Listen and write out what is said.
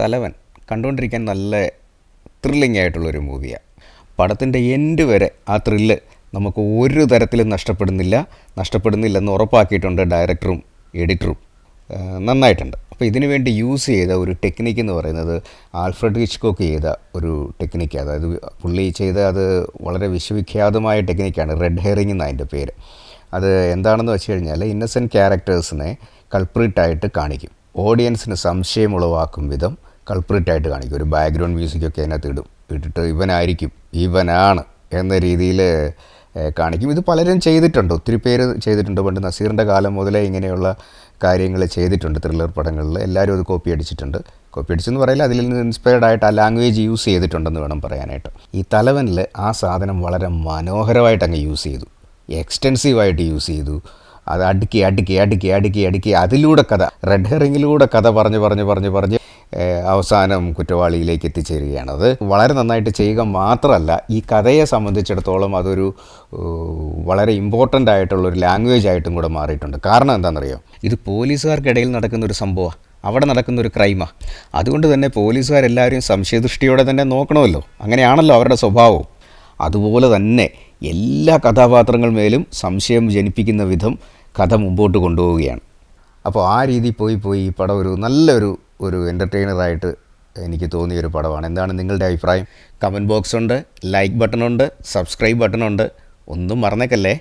തലവൻ കണ്ടുകൊണ്ടിരിക്കാൻ നല്ല ത്രില്ലിംഗ് ആയിട്ടുള്ളൊരു മൂവിയാണ് പടത്തിന്റെ എൻഡ് വരെ ആ ത്രില്ല് നമുക്ക് ഒരു തരത്തിലും നഷ്ടപ്പെടുന്നില്ല. നഷ്ടപ്പെടുന്നില്ലെന്ന് ഉറപ്പാക്കിയിട്ടുണ്ട് ഡയറക്ടറും എഡിറ്ററും നന്നായിട്ടുണ്ട്. അപ്പോൾ ഇതിനു വേണ്ടി യൂസ് ചെയ്ത ഒരു ടെക്നിക്ക് എന്ന് പറയുന്നത് ആൽഫ്രഡ് ഹിച്ച്കോക്ക് ചെയ്ത ഒരു ടെക്നിക്ക് അതായത് പുള്ളി ചെയ്ത അത് വളരെ വിശ്വവിഖ്യാതമായ ടെക്നിക്കാണ് റെഡ് ഹെയറിംഗ് എന്നാണ് അതിന്റെ പേര്. അത് എന്താണെന്ന് വെച്ച് കഴിഞ്ഞാൽ ഇന്നസെന്റ് ക്യാരക്ടേഴ്സിനെ കൾപ്രിറ്റായിട്ട് കാണിക്കും. ഓഡിയൻസിന് സംശയം ഉളവാക്കും വിധം കൾപ്രിറ്റായിട്ട് കാണിക്കും. ഒരു ബാക്ക്ഗ്രൗണ്ട് മ്യൂസിക്കൊക്കെ അതിനകത്ത് ഇടും. ഇട്ടിട്ട് ഇവനായിരിക്കും ഇവനാണ് എന്ന രീതിയിൽ കാണിക്കും. ഇത് പലരും ചെയ്തിട്ടുണ്ട്. ഒത്തിരി പേര് ചെയ്തിട്ടുണ്ട്. പണ്ട് നസീറിന്റെ കാലം മുതലേ ഇങ്ങനെയുള്ള കാര്യങ്ങൾ ചെയ്തിട്ടുണ്ട് ത്രില്ലർ പടങ്ങളിൽ. എല്ലാവരും അത് കോപ്പി അടിച്ചിട്ടുണ്ട്. കോപ്പി അടിച്ചെന്ന് പറയില്ല അതിൽ നിന്ന് ഇൻസ്പയർഡ് ആയിട്ട് ആ ലാംഗ്വേജ് യൂസ് ചെയ്തിട്ടുണ്ടെന്ന് വേണം പറയാനായിട്ട്. ഈ തലവനിൽ ആ സാധനം വളരെ മനോഹരമായിട്ട് അങ്ങ് യൂസ് ചെയ്തു. എക്സ്റ്റെൻസീവായിട്ട് യൂസ് ചെയ്തു. അത് അടുക്കി അടുക്കി അടുക്കി അടുക്കി അടുക്കി. അതിലൂടെ കഥ റെഡ് ഹെറിങ്ങിലൂടെ കഥ പറഞ്ഞ് പറഞ്ഞ് പറഞ്ഞ് പറഞ്ഞ് അവസാനം കുറ്റവാളിയിലേക്ക് എത്തിച്ചേരുകയാണ് അത്. വളരെ നന്നായിട്ട് ചെയ്യുക മാത്രമല്ല ഈ കഥയെ സംബന്ധിച്ചിടത്തോളം അതൊരു വളരെ ഇമ്പോർട്ടന്റ് ആയിട്ടുള്ളൊരു ലാംഗ്വേജ് ആയിട്ടും കൂടെ മാറിയിട്ടുണ്ട്. കാരണം എന്താണെന്നറിയോ? ഇത് പോലീസുകാർക്കിടയിൽ നടക്കുന്ന ഒരു സംഭവമാണ് അവിടെ നടക്കുന്ന ഒരു ക്രൈമാണ് അതുകൊണ്ട് തന്നെ പോലീസുകാരെല്ലാവരും സംശയദൃഷ്ടിയോടെ തന്നെ നോക്കണമല്ലോ. അങ്ങനെയാണല്ലോ അവരുടെ സ്വഭാവവും അതുപോലെ തന്നെ എല്ലാ കഥാപാത്രങ്ങൾ മേലും സംശയം ജനിപ്പിക്കുന്ന വിധം കഥ മുമ്പോട്ട് കൊണ്ടുപോവുകയാണ്. അപ്പോൾ ആ രീതി പോയി പോയി ഈ പടം ഒരു നല്ലൊരു ഒരു എന്റർടൈനറായിട്ട് എനിക്ക് തോന്നിയൊരു പടമാണ്. എന്താണ് നിങ്ങളുടെ അഭിപ്രായം? കമന്റ് ബോക്സ് ഉണ്ട് ലൈക്ക് ബട്ടണുണ്ട് സബ്സ്ക്രൈബ് ബട്ടണുണ്ട്. ഒന്നും മറന്നേക്കല്ലേ?